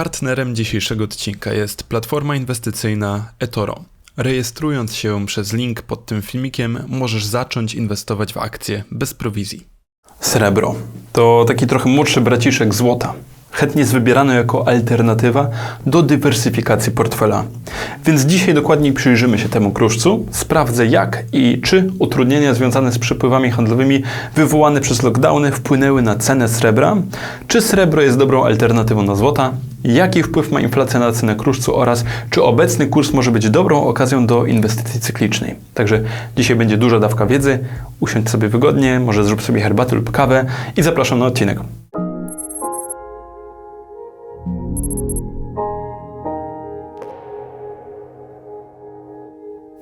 Partnerem dzisiejszego odcinka jest platforma inwestycyjna eToro. Rejestrując się przez link pod tym filmikiem, możesz zacząć inwestować w akcje bez prowizji. Srebro to taki trochę młodszy braciszek złota. Chętnie jest wybierany jako alternatywa do dywersyfikacji portfela. Więc dzisiaj dokładniej przyjrzymy się temu kruszcu, sprawdzę jak i czy utrudnienia związane z przepływami handlowymi wywołane przez lockdowny wpłynęły na cenę srebra, czy srebro jest dobrą alternatywą na złota, jaki wpływ ma inflacja na cenę kruszcu oraz czy obecny kurs może być dobrą okazją do inwestycji cyklicznej. Także dzisiaj będzie duża dawka wiedzy, usiądź sobie wygodnie, może zrób sobie herbatę lub kawę i zapraszam na odcinek.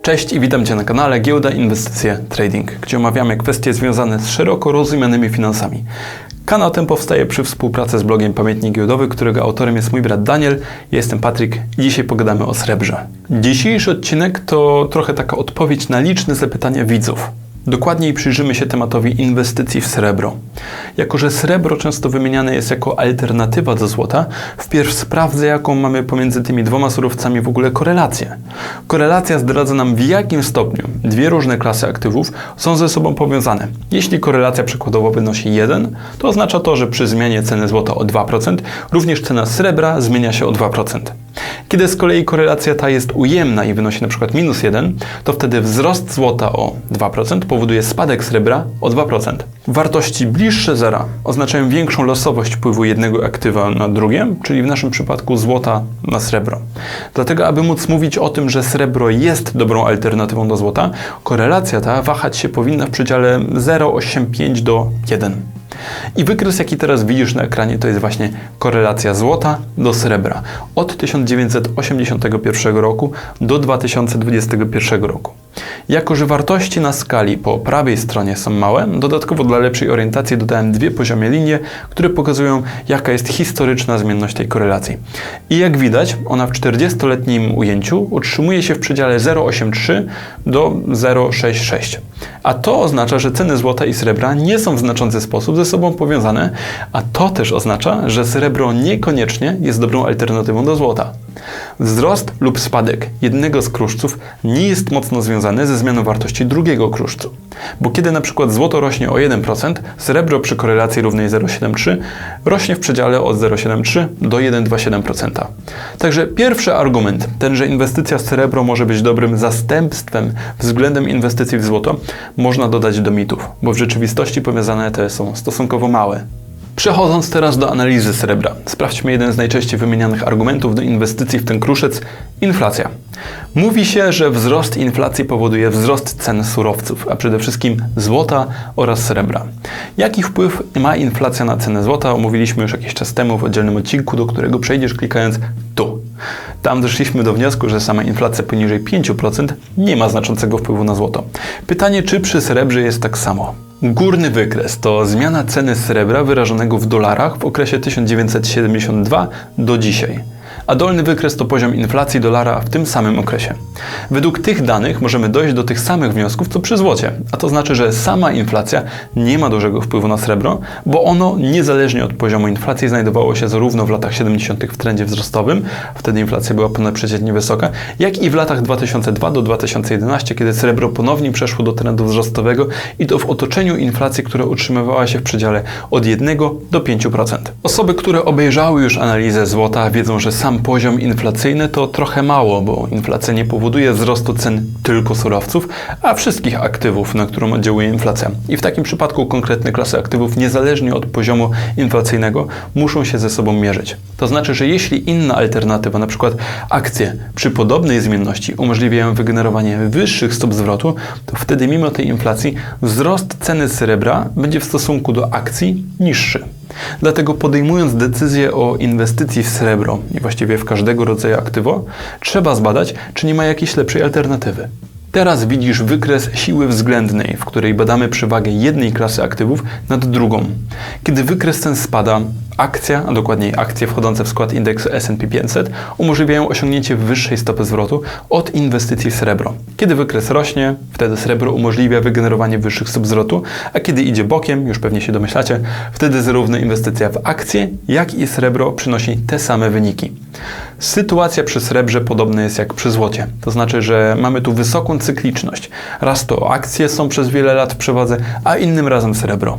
Cześć i witam Cię na kanale Giełda Inwestycje Trading, gdzie omawiamy kwestie związane z szeroko rozumianymi finansami. Kanał ten powstaje przy współpracy z blogiem Pamiętnik Giełdowy, którego autorem jest mój brat Daniel. Jestem Patryk i dzisiaj pogadamy o srebrze. Dzisiejszy odcinek to trochę taka odpowiedź na liczne zapytania widzów. Dokładniej przyjrzymy się tematowi inwestycji w srebro. Jako, że srebro często wymieniane jest jako alternatywa do złota, wpierw sprawdzę, jaką mamy pomiędzy tymi dwoma surowcami w ogóle korelację. Korelacja zdradza nam, w jakim stopniu dwie różne klasy aktywów są ze sobą powiązane. Jeśli korelacja przykładowo wynosi 1, to oznacza to, że przy zmianie ceny złota o 2%, również cena srebra zmienia się o 2%. Kiedy z kolei korelacja ta jest ujemna i wynosi przykład minus 1, to wtedy wzrost złota o 2% powoduje spadek srebra o 2%. Wartości bliższe zera oznaczają większą losowość wpływu jednego aktywa na drugie, czyli w naszym przypadku złota na srebro. Dlatego, aby móc mówić o tym, że srebro jest dobrą alternatywą do złota, korelacja ta wahać się powinna w przedziale 0,85 do 1. I wykres, jaki teraz widzisz na ekranie, to jest właśnie korelacja złota do srebra od 1981 roku do 2021 roku. Jako, że wartości na skali po prawej stronie są małe, dodatkowo dla lepszej orientacji dodałem dwie poziome linie, które pokazują, jaka jest historyczna zmienność tej korelacji. I jak widać, ona w 40-letnim ujęciu utrzymuje się w przedziale 0,83 do 0,66. A to oznacza, że ceny złota i srebra nie są w znaczący sposób ze sobą powiązane, a to też oznacza, że srebro niekoniecznie jest dobrą alternatywą do złota. Wzrost lub spadek jednego z kruszców nie jest mocno związany ze zmianą wartości drugiego kruszcu. Bo kiedy przykład złoto rośnie o 1%, srebro przy korelacji równej 0,73 rośnie w przedziale od 0,73 do 1,27%. Także pierwszy argument, ten, że inwestycja w srebro może być dobrym zastępstwem względem inwestycji w złoto, można dodać do mitów, bo w rzeczywistości powiązane te są stosunkowo małe. Przechodząc teraz do analizy srebra, sprawdźmy jeden z najczęściej wymienianych argumentów do inwestycji w ten kruszec inflacja. Mówi się, że wzrost inflacji powoduje wzrost cen surowców, a przede wszystkim złota oraz srebra. Jaki wpływ ma inflacja na cenę złota? Omówiliśmy już jakiś czas temu w oddzielnym odcinku, do którego przejdziesz klikając tu. Tam doszliśmy do wniosku, że sama inflacja poniżej 5% nie ma znaczącego wpływu na złoto. Pytanie, czy przy srebrze jest tak samo? Górny wykres to zmiana ceny srebra wyrażonego w dolarach w okresie 1972 do dzisiaj a dolny wykres to poziom inflacji dolara w tym samym okresie. Według tych danych możemy dojść do tych samych wniosków co przy złocie, a to znaczy, że sama inflacja nie ma dużego wpływu na srebro, bo ono niezależnie od poziomu inflacji znajdowało się zarówno w latach 70. w trendzie wzrostowym, wtedy inflacja była ponadprzeciętnie wysoka, jak i w latach 2002 do 2011, kiedy srebro ponownie przeszło do trendu wzrostowego i to w otoczeniu inflacji, która utrzymywała się w przedziale od 1 do 5%. Osoby, które obejrzały już analizę złota, wiedzą, że sam poziom inflacyjny to trochę mało, bo inflacja nie powoduje wzrostu cen tylko surowców, a wszystkich aktywów, na którą oddziałuje inflacja. I w takim przypadku konkretne klasy aktywów, niezależnie od poziomu inflacyjnego, muszą się ze sobą mierzyć. To znaczy, że jeśli inna alternatywa, na przykład akcje przy podobnej zmienności umożliwiają wygenerowanie wyższych stóp zwrotu, to wtedy mimo tej inflacji wzrost ceny srebra będzie w stosunku do akcji niższy. Dlatego podejmując decyzję o inwestycji w srebro i właściwie w każdego rodzaju aktywo, trzeba zbadać, czy nie ma jakiejś lepszej alternatywy. Teraz widzisz wykres siły względnej, w której badamy przewagę jednej klasy aktywów nad drugą. Kiedy wykres ten spada, akcja, a dokładniej akcje wchodzące w skład indeksu S&P 500 umożliwiają osiągnięcie wyższej stopy zwrotu od inwestycji w srebro. Kiedy wykres rośnie, wtedy srebro umożliwia wygenerowanie wyższych stóp zwrotu, a kiedy idzie bokiem, już pewnie się domyślacie, wtedy zarówno inwestycja w akcje, jak i srebro przynosi te same wyniki. Sytuacja przy srebrze podobna jest jak przy złocie. To znaczy, że mamy tu wysoką cykliczność. Raz to akcje są przez wiele lat w przewadze, a innym razem srebro.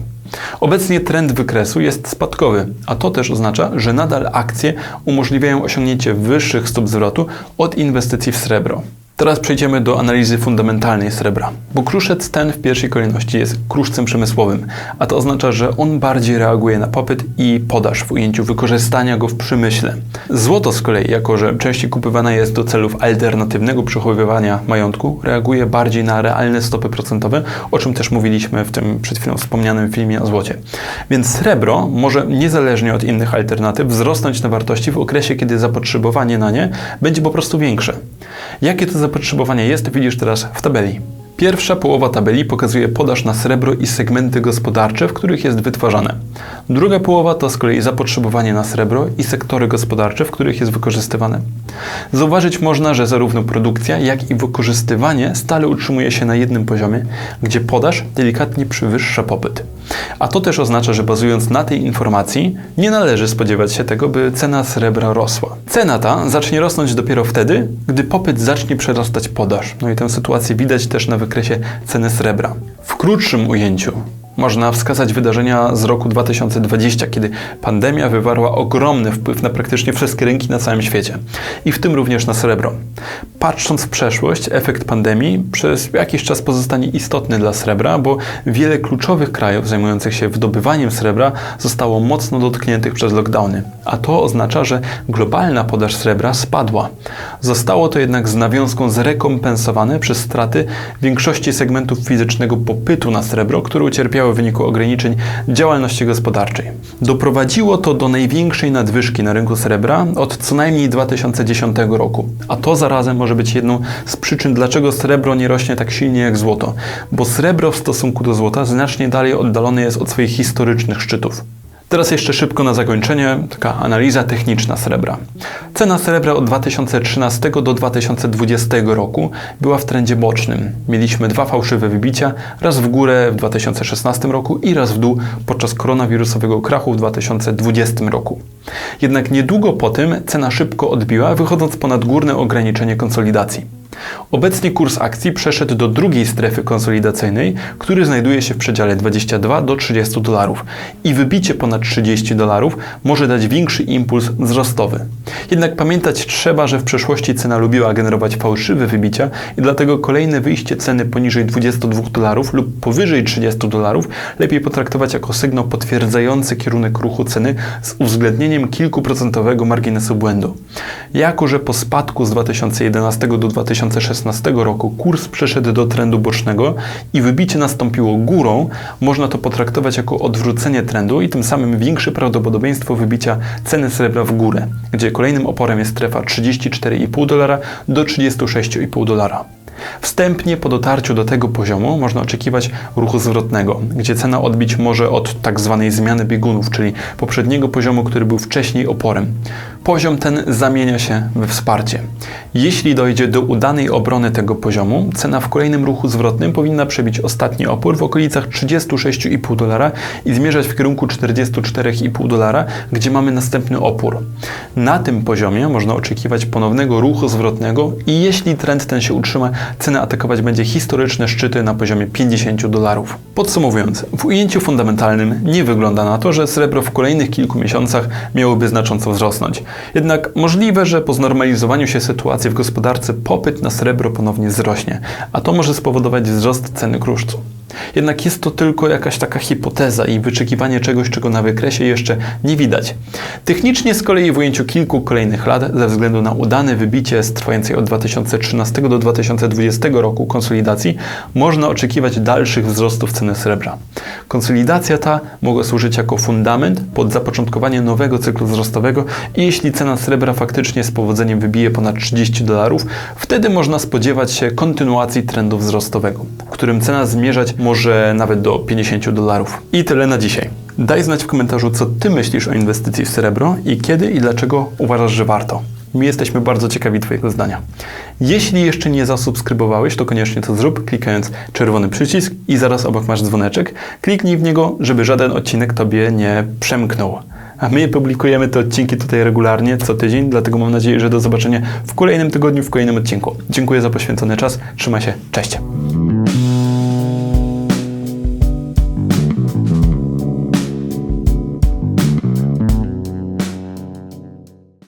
Obecnie trend wykresu jest spadkowy, a to też oznacza, że nadal akcje umożliwiają osiągnięcie wyższych stóp zwrotu od inwestycji w srebro. Teraz przejdziemy do analizy fundamentalnej srebra, bo kruszec ten w pierwszej kolejności jest kruszcem przemysłowym, a to oznacza, że on bardziej reaguje na popyt i podaż w ujęciu wykorzystania go w przemyśle. Złoto z kolei, jako że częściej kupywane jest do celów alternatywnego przechowywania majątku, reaguje bardziej na realne stopy procentowe, o czym też mówiliśmy w tym przed chwilą wspomnianym filmie o złocie. Więc srebro może niezależnie od innych alternatyw wzrosnąć na wartości w okresie, kiedy zapotrzebowanie na nie będzie po prostu większe. Jakie to zapotrzebowanie jest, widzisz teraz w tabeli. Pierwsza połowa tabeli pokazuje podaż na srebro i segmenty gospodarcze, w których jest wytwarzane. Druga połowa to z kolei zapotrzebowanie na srebro i sektory gospodarcze, w których jest wykorzystywane. Zauważyć można, że zarówno produkcja, jak i wykorzystywanie stale utrzymuje się na jednym poziomie, gdzie podaż delikatnie przewyższa popyt. A to też oznacza, że bazując na tej informacji, nie należy spodziewać się tego, by cena srebra rosła. Cena ta zacznie rosnąć dopiero wtedy, gdy popyt zacznie przerastać podaż. No i tę sytuację widać też na wykresie ceny srebra. W krótszym ujęciu można wskazać wydarzenia z roku 2020, kiedy pandemia wywarła ogromny wpływ na praktycznie wszystkie rynki na całym świecie i w tym również na srebro. Patrząc w przeszłość, efekt pandemii przez jakiś czas pozostanie istotny dla srebra, bo wiele kluczowych krajów zajmujących się wydobywaniem srebra zostało mocno dotkniętych przez lockdowny, a to oznacza, że globalna podaż srebra spadła. Zostało to jednak z nawiązką zrekompensowane przez straty większości segmentów fizycznego popytu na srebro, które ucierpiały w wyniku ograniczeń działalności gospodarczej. Doprowadziło to do największej nadwyżki na rynku srebra od co najmniej 2010 roku, a to zarazem może być jedną z przyczyn, dlaczego srebro nie rośnie tak silnie jak złoto, bo srebro w stosunku do złota znacznie dalej oddalone jest od swoich historycznych szczytów. Teraz jeszcze szybko na zakończenie taka analiza techniczna srebra. Cena srebra od 2013 do 2020 roku była w trendzie bocznym. Mieliśmy dwa fałszywe wybicia, raz w górę w 2016 roku i raz w dół podczas koronawirusowego krachu w 2020 roku. Jednak niedługo po tym cena szybko odbiła, wychodząc ponad górne ograniczenie konsolidacji. Obecnie kurs akcji przeszedł do drugiej strefy konsolidacyjnej, który znajduje się w przedziale 22 do 30 dolarów i wybicie ponad 30 dolarów może dać większy impuls wzrostowy. Jednak pamiętać trzeba, że w przeszłości cena lubiła generować fałszywe wybicia i dlatego kolejne wyjście ceny poniżej 22 dolarów lub powyżej 30 dolarów lepiej potraktować jako sygnał potwierdzający kierunek ruchu ceny z uwzględnieniem kilkuprocentowego marginesu błędu. Jako, że po spadku z 2011 do 2000 2016 roku kurs przeszedł do trendu bocznego i wybicie nastąpiło górą, można to potraktować jako odwrócenie trendu i tym samym większe prawdopodobieństwo wybicia ceny srebra w górę, gdzie kolejnym oporem jest strefa 34,5 dolara do 36,5 dolara. Wstępnie po dotarciu do tego poziomu można oczekiwać ruchu zwrotnego, gdzie cena odbić może od tak zwanej zmiany biegunów, czyli poprzedniego poziomu, który był wcześniej oporem. Poziom ten zamienia się we wsparcie. Jeśli dojdzie do udanej obrony tego poziomu, cena w kolejnym ruchu zwrotnym powinna przebić ostatni opór w okolicach 36,5 dolara i zmierzać w kierunku 44,5 dolara, gdzie mamy następny opór. Na tym poziomie można oczekiwać ponownego ruchu zwrotnego i jeśli trend ten się utrzyma, cena atakować będzie historyczne szczyty na poziomie 50 dolarów. Podsumowując, w ujęciu fundamentalnym nie wygląda na to, że srebro w kolejnych kilku miesiącach miałoby znacząco wzrosnąć. Jednak możliwe, że po znormalizowaniu się sytuacji w gospodarce popyt na srebro ponownie wzrośnie, a to może spowodować wzrost ceny kruszcu. Jednak jest to tylko jakaś taka hipoteza i wyczekiwanie czegoś, czego na wykresie jeszcze nie widać. Technicznie z kolei w ujęciu kilku kolejnych lat, ze względu na udane wybicie z trwającej od 2013 do 2020 roku konsolidacji, można oczekiwać dalszych wzrostów ceny srebra. Konsolidacja ta mogła służyć jako fundament pod zapoczątkowanie nowego cyklu wzrostowego i jeśli cena srebra faktycznie z powodzeniem wybije ponad 30 dolarów, wtedy można spodziewać się kontynuacji trendu wzrostowego, którym cena zmierzać może nawet do 50 dolarów. I tyle na dzisiaj. Daj znać w komentarzu, co Ty myślisz o inwestycji w srebro i kiedy i dlaczego uważasz, że warto. My jesteśmy bardzo ciekawi Twojego zdania. Jeśli jeszcze nie zasubskrybowałeś, to koniecznie to zrób, klikając czerwony przycisk i zaraz obok masz dzwoneczek. Kliknij w niego, żeby żaden odcinek Tobie nie przemknął. A my publikujemy te odcinki tutaj regularnie, co tydzień, dlatego mam nadzieję, że do zobaczenia w kolejnym tygodniu, w kolejnym odcinku. Dziękuję za poświęcony czas, trzymaj się, cześć!